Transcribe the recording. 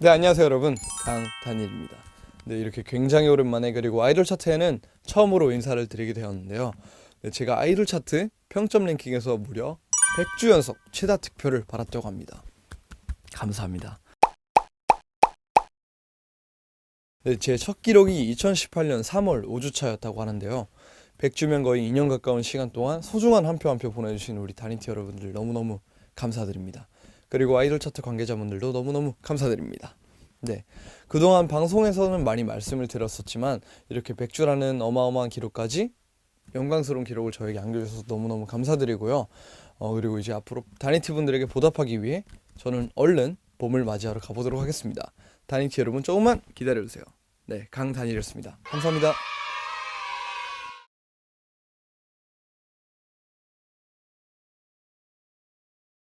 네 안녕하세요 여러분 강단일입니다. 네 이렇게 굉장히 오랜만에 그리고 아이돌 차트에는 처음으로 인사를 드리게 되었는데요. 네, 제가 아이돌 차트 평점 랭킹에서 무려 100주 연속 최다 득표를 받았다고 합니다. 감사합니다. 네, 제 첫 기록이 2018년 3월 5주차였다고 하는데요. 100주면 거의 2년 가까운 시간 동안 소중한 한 표 한 표 보내주신 우리 다니티 여러분들 너무너무 감사드립니다. 그리고 아이돌 차트 관계자분들도 너무너무 감사드립니다. 네. 그동안 방송에서는 많이 말씀을 드렸었지만 이렇게 100주라는 어마어마한 기록까지 영광스러운 기록을 저에게 안겨주셔서 너무너무 감사드리고요. 어, 그리고 이제 앞으로 다니티 분들에게 보답하기 위해 저는 얼른 봄을 맞이하러 가보도록 하겠습니다. 다니티 여러분 조금만 기다려주세요. 네, 강다니였습니다. 감사합니다.